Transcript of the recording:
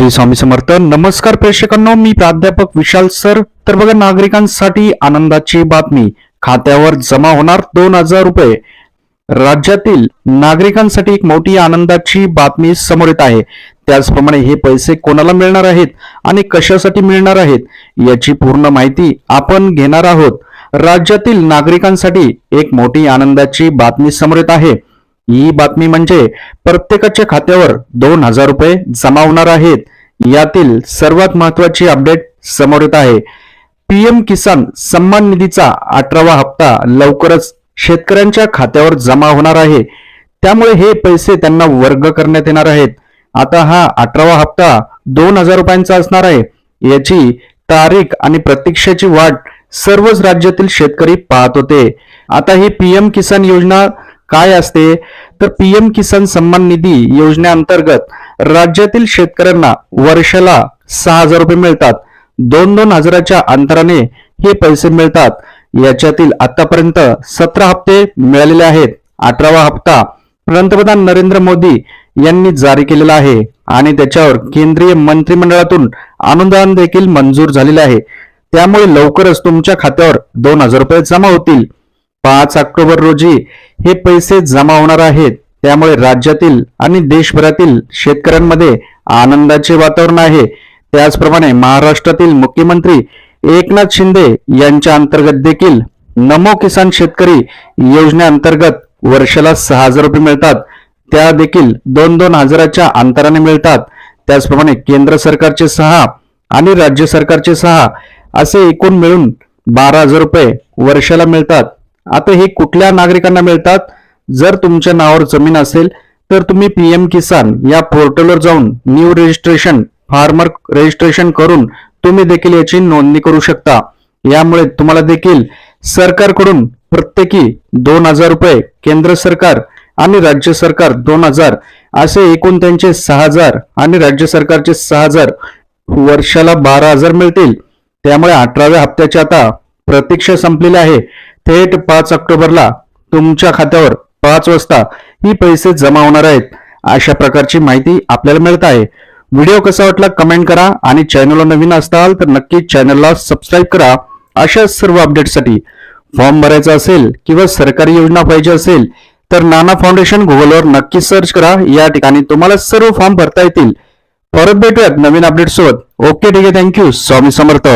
श्री स्वामी समर्थ. नमस्कार प्रेक्षकांनो मी प्राध्यापक विशाल सर. तर बघा नागरिकांसाठी आनंदाची बातमी. खात्यावर जमा होणार दोन हजार रुपये. राज्यातील नागरिकांसाठी एक मोठी आनंदाची बातमी समोर येत आहे. त्याचप्रमाणे हे पैसे कोणाला मिळणार आहेत आणि कशासाठी मिळणार आहेत याची पूर्ण माहिती आपण घेणार आहोत. राज्यातील नागरिकांसाठी एक मोठी आनंदाची बातमी समोर येत आहे. ही बातमी म्हणजे प्रत्येकाच्या खात्यावर दोन हजार रुपये जमा होणार आहेत. यातील सर्वात महत्वाची अपडेट समोर येत आहे. पीएम किसान सन्मान निधीचा अठरावा हप्ता लवकरच शेतकऱ्यांच्या खात्यावर जमा होणार आहे. त्यामुळे हे पैसे त्यांना वर्ग करण्यात येणार आहेत. आता हा अठरावा हप्ता दोन हजार रुपयांचा असणार आहे. याची तारीख आणि प्रतीक्षेची वाट सर्वच राज्यातील शेतकरी पाहत होते. आता ही पीएम किसान योजना काय असते? तर पीएम किसान सन्मान निधी योजनेअंतर्गत राज्यातील शेतकऱ्यांना वर्षाला सहा हजार रुपये मिळतात. दोन दोन हजाराच्या अंतराने हे पैसे मिळतात. याच्यातील आतापर्यंत सतरा हप्ते मिळालेले आहेत. अठरावा हप्ता पंतप्रधान नरेंद्र मोदी यांनी जारी केलेला आहे आणि त्याच्यावर केंद्रीय मंत्रिमंडळातून अनुदान देखील मंजूर झालेले आहे. त्यामुळे लवकरच तुमच्या खात्यावर दोन हजार रुपये जमा होतील. पाच ऑक्टोबर रोजी हे पैसे जमा होणार आहेत. त्यामुळे राज्यातील आणि देशभरातील शेतकऱ्यांमध्ये आनंदाचे वातावरण आहे. त्याचप्रमाणे महाराष्ट्रातील मुख्यमंत्री एकनाथ शिंदे यांच्या अंतर्गत देखील नमो किसान शेतकरी योजनेअंतर्गत वर्षाला सहा हजार रुपये मिळतात. त्या देखील दोन दोन हजाराच्या अंतराने मिळतात. त्याचप्रमाणे केंद्र सरकारचे सहा आणि राज्य सरकारचे सहा असे एकूण मिळून बारा हजार रुपये वर्षाला मिळतात. आता हे कुठल्या नागरिकांना मिळतात? जर तुमच्या नावावर जमीन असेल तर तुम्ही पीएम किसान या पोर्टलवर जाऊन न्यू रजिस्ट्रेशन फार्मर रजिस्ट्रेशन करून तुम्ही देखील याची नोंदणी करू शकता. यामुळे तुम्हाला देखील सरकारकडून प्रत्येकी दोन हजार रुपये केंद्र सरकार आणि राज्य सरकार दोन हजार असे एकूण त्यांचे सहा हजार आणि राज्य सरकारचे सहा हजार वर्षाला बारा हजार मिळतील. त्यामुळे अठराव्या हप्त्याची आता प्रतीक्षा संपलेली आहे. थेट पाच ऑक्टोबरला तुमच्या खात्यावर पाच वाजता ही पैसे जमा होणार आहेत. अशा प्रकारची माहिती आपल्याला मिळत आहे. व्हिडिओ कसा वाटला कमेंट करा आणि चॅनलला नवीन असताल तर नक्कीच चॅनलला सबस्क्राईब करा. अशा सर्व अपडेटसाठी फॉर्म भरायचा असेल किंवा सरकारी योजना पाहिजे असेल तर नाना फाउंडेशन गुगलवर नक्की सर्च करा. या ठिकाणी तुम्हाला सर्व फॉर्म भरता येतील. परत भेटूयात नवीन अपडेट सोबत ओके ठीक आहे. Thank you. स्वामी समर्थ.